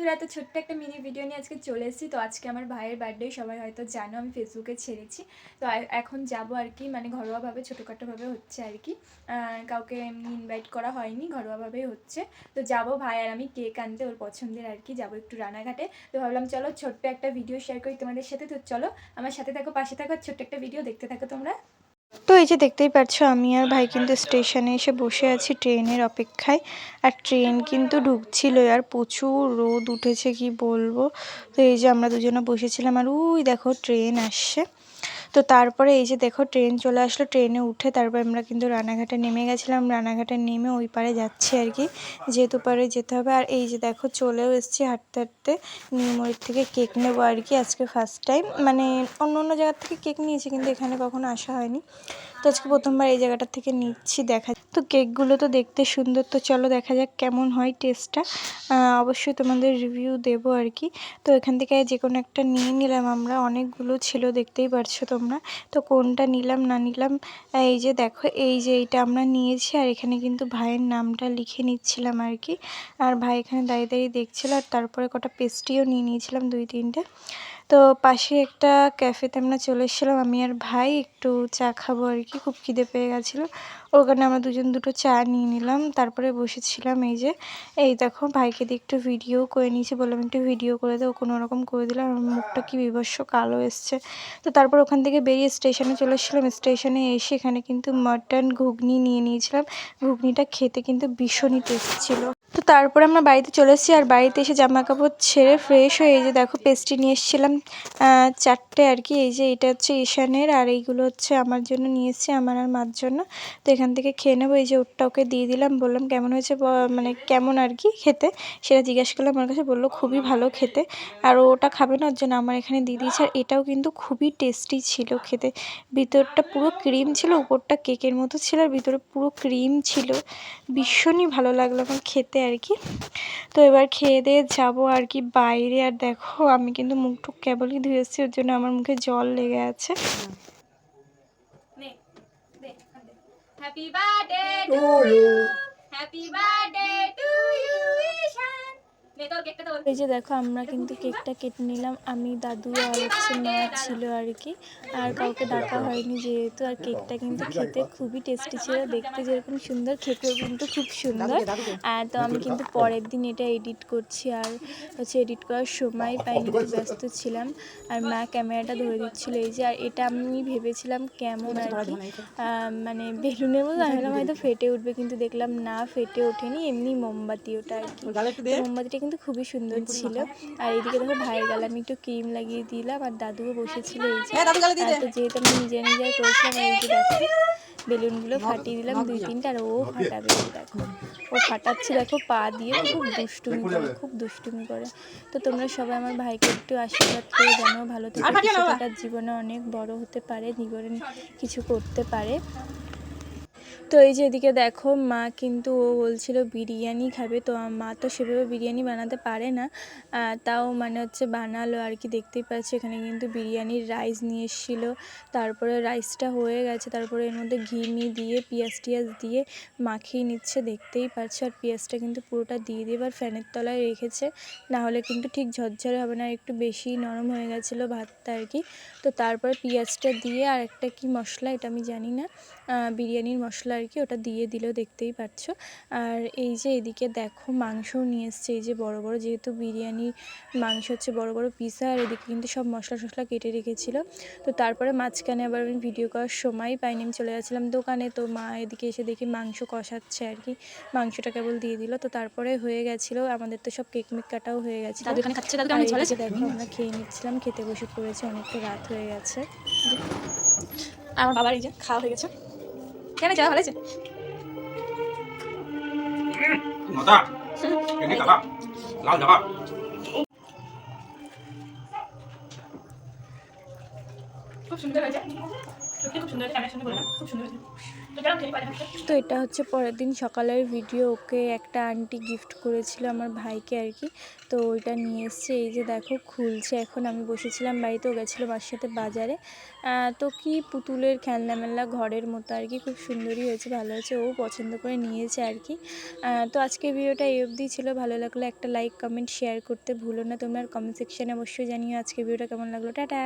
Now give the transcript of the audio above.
বন্ধুরা তো ছোট্ট একটা মিনি ভিডিও নিয়ে আজকে চলে এসেছি। তো আজকে আমার ভাইয়ের বার্থডে সবাই হয়তো জানো, আমি ফেসবুকে ছেড়েছি। তো এখন যাব আর কি মানে ঘরোয়াভাবে, ছোটোখাটোভাবে হচ্ছে আর কি। কাউকে এমনি ইনভাইট করা হয়নি, ঘরোয়াভাবেই হচ্ছে। তো যাব ভাই আর আমি কেক আনতে, ওর পছন্দের আর কি, যাব একটু রানাঘাটে তো ভাবলাম, চলো ছোট্ট একটা ভিডিও শেয়ার করি তোমাদের সাথে। তো চলো, আমার সাথে থাকো, পাশে থাকো ছোট্ট একটা ভিডিও দেখতে থাকো তোমরা। তো এই যে দেখতেই পাচ্ছ আমি আর ভাই কিন্তু স্টেশনে এসে বসে আছি ট্রেনের অপেক্ষায়। আর ট্রেন কিন্তু ঢুকছিল আর প্রচুর রোদ উঠেছে, কি বলব? তো এই যে আমরা দুজনে বসেছিলাম, আর উই দেখো, ট্রেন আসছে। তো তারপরে এই যে দেখো ট্রেন চলে আসলো, ট্রেনে উঠে তারপর আমরা কিন্তু রানাঘাটে নেমে গেছিলাম। রানাঘাটে নেমে ওই পারে যাচ্ছি আর কি, যেহেতু পারে যেতে হবে। আর এই যে দেখো চলেও এসেছি হাঁটতে হাঁটতে নিউমরির থেকে কেক নেব আর কি আজকে ফার্স্ট টাইম মানে অন্য অন্য জায়গার থেকে কেক নিয়েছি কিন্তু এখানে কখনো আসা হয়নি। তো আজকে প্রথমবার এই জায়গাটা থেকে নিচ্ছি, দেখা তো কেকগুলো তো দেখতে সুন্দর, তো চলো দেখা যাক কেমন হয় টেস্টটা অবশ্যই তোমাদের রিভিউ দেবো আর কি। তো এখান থেকে যে কোনো একটা নিয়ে নিলাম আমরা, অনেকগুলো ছিল, দেখতেই পারছ তোমরা। তো কোনটা নিলাম, না নিলাম, এই যে দেখো, এই যে এইটা আমরা নিয়েছি। আর এখানে কিন্তু ভাইয়ের নামটা লিখে নিচ্ছিলাম আর কি। আর ভাই এখানে দাঁড়িয়ে দাঁড়িয়ে দেখছিল, আর তারপরে কটা পেস্ট্রিও নিয়ে নিয়েছিলাম দুই তিনটে। তো পাশে একটা ক্যাফেতে আমরা চলে এসেছিলাম, আমি আর ভাই। একটু চা খাব আর কি, খুব খিদে পেয়ে গেছিল। ওখানে আমরা দুজন দুটো চা নিয়ে নিলাম, তারপরে বসেছিলাম এই যে। এই দেখো, ভাইকে দিয়ে একটু ভিডিও করে নিয়েছি বললাম, একটু ভিডিও করে দাও, কোনো রকম করে দিলাম আমার মুখটা কি বিভৎস কালো এসছে। তো তারপর ওখান থেকে বেরিয়ে স্টেশনে চলে এসেছিলাম। স্টেশনে এসে এখানে কিন্তু মাটন ঘুগনি নিয়ে নিয়েছিলাম। ঘুগনিটা খেতে কিন্তু ভীষণই টেস্ট ছিল। তো তারপরে আমরা বাড়িতে চলে এসেছি, আর বাড়িতে এসে জামা কাপড় ছেড়ে ফ্রেশ হয়ে এই যে দেখো পেস্ট্রি নিয়ে এসেছিলাম। চারটে আর কি। এই যে এটা হচ্ছে ঈশানের আর এইগুলো হচ্ছে আমার জন্য নিয়ে এসেছি আমার আর মার জন্য। তো এখান থেকে খেয়ে নেব। এই যে ওরটা ওকে দিয়ে দিলাম, বললাম কেমন হয়েছে মানে কেমন আর কি খেতে? সেটা জিজ্ঞাসা করলাম আমার কাছে বলল খুবই ভালো খেতে। আর ওটা খাবে না, ওর জন্য আমার এখানে দিয়ে দিয়েছে। আর এটাও কিন্তু খুবই টেস্টি ছিল খেতে। ভিতরটা পুরো ক্রিম ছিল, উপরটা কেকের মতো ছিল, আর ভিতরে পুরো ক্রিম ছিল। ভীষণই ভালো লাগল আমার খেতে আর কি। তো এবার খেয়ে দিয়ে যাব আর কি বাইরে। আর দেখো আমি কিন্তু মুখ টুক কেবলই ধুয়ে এসেছি ওর জন্য আমার মুখে জল লেগে আছে। Happy birthday to you happy birthday এই যে দেখো আমরা কিন্তু কেকটা কেটে নিলাম। আমি দাদু আর হচ্ছে মা ছিল আর কি। আর কাউকে ডাকা হয়নি যেহেতু আর কেকটা কিন্তু খেতে খুবই টেস্টি ছিল। দেখতে যেরকম সুন্দর খেতেও কিন্তু খুব সুন্দর। আর তো আমি কিন্তু পরের দিন এটা এডিট করছি। আর হচ্ছে এডিট করার সময় পাইনি ব্যস্ত ছিলাম। আর মা ক্যামেরাটা ধরে দিচ্ছিল এই যে আর এটা আমি ভেবেছিলাম কেমন আর কি। মানে বেলুনের মতো আমি হয়তো ফেটে উঠবে কিন্তু দেখলাম না ফেটে ওঠেনি এমনি মোমবাতি ওটা আর কি। মোমবাতিটা কিন্তু খুবই সুন্দর ছিল। আর এইদিকে দেখো ভাইয়ের গালে আমি একটু ক্রিম লাগিয়ে দিলাম আর দাদুও বসেছিল এই যে। তো যেহেতু আমি নিজে নিজে করেছিলাম এই যে দেখো বেলুনগুলো ফাটিয়ে দিলাম দুই তিনটা আর ও ফাটাবে দেখো। ও ফাটাচ্ছে দেখো পা দিয়ে খুব দুষ্টুমি করে খুব দুষ্টুমি করে। তো তোমরা সবাই আমার ভাইকে একটু আশীর্বাদ করে জানো ভালো থেকে তার জীবনে অনেক বড় হতে পারে জীবনে কিছু করতে পারে। তো এই যে এদিকে দেখো, মা কিন্তু ও বলছিল বিরিয়ানি খাবে। তো মা তো সেভাবে বিরিয়ানি বানাতে পারে না। তাও মানে হচ্ছে বানালো আর কি, দেখতেই পাচ্ছি এখানে কিন্তু বিরিয়ানির রাইস নিয়ে এসেছিল। তারপরে রাইসটা হয়ে গেছে, তারপরে এর মধ্যে ঘি মি দিয়ে, পেঁয়াজ টিয়াজ দিয়ে মাখিয়ে নিচ্ছে, দেখতেই পাচ্ছি। আর পেঁয়াজটা কিন্তু পুরোটা দিয়ে দিয়ে এবার ফ্যানের তলায় রেখেছে। না হলে কিন্তু ঠিক ঝরঝরে হবে না, একটু বেশি নরম হয়ে গেছিল ভাতটা আর কি। তো তারপরে পেঁয়াজটা দিয়ে আর একটা কি মশলা, এটা আমি জানি না। বিরিয়ানির মশলা আর কি ওটা দিয়ে দিল দেখতেই পাচ্ছ। আর এই যে এদিকে দেখো মাংসও নিয়ে এসছে এই যে বড় বড় যেহেতু বিরিয়ানি মাংস হচ্ছে বড় বড় পিস আর এদিকে কিন্তু সব মশলা টশলা কেটে রেখেছিল। তো তারপরে মাঝখানে আবার আমি ভিডিও করার সময় পাইনি আমি চলে যাচ্ছিলাম দোকানে তো মা এদিকে এসে দেখি মাংস কষাচ্ছে আর কি মাংসটা কেবল দিয়ে দিল তো তারপরে হয়ে গেছিল আমাদের তো সব কেক মেক কাটাও হয়ে গেছে। দেখো আমরা খেয়ে নিচ্ছিলাম খেতে বসে পড়েছি অনেকটা রাত হয়ে গেছে। আমার বাবার এই যে খাওয়া হয়ে গেছে। কেন যাওয়া ভালো হয়েছে মজা এনে খাবা লাল যাবা খুব সুন্দর হয়েছে সত্যি খুব সুন্দর হয়েছে ক্যামেরার সামনে তো এটা হচ্ছে পরের দিন সকালের ভিডিও ওকে একটা আন্টি গিফট করেছিল আমার ভাইকে আর কি। তো ওইটা নিয়ে এসছে, এই যে দেখো, খুলছে এখন। আমি বসেছিলাম বাড়িতে ও গেছিল মার সাথে বাজারে। তো কি পুতুলের খেলনা মেলনা ঘরের মতো আর কি, খুব সুন্দরই হয়েছে, ভালো হয়েছে। ও পছন্দ করে নিয়েছে আর কি। তো আজকের ভিডিওটা এই অবধি ছিল, ভালো লাগলে একটা লাইক কমেন্ট শেয়ার করতে ভুলো না। তোমরা কমেন্ট সেকশানে অবশ্যই জানিও আজকে ভিডিওটা কেমন লাগল। টাটা!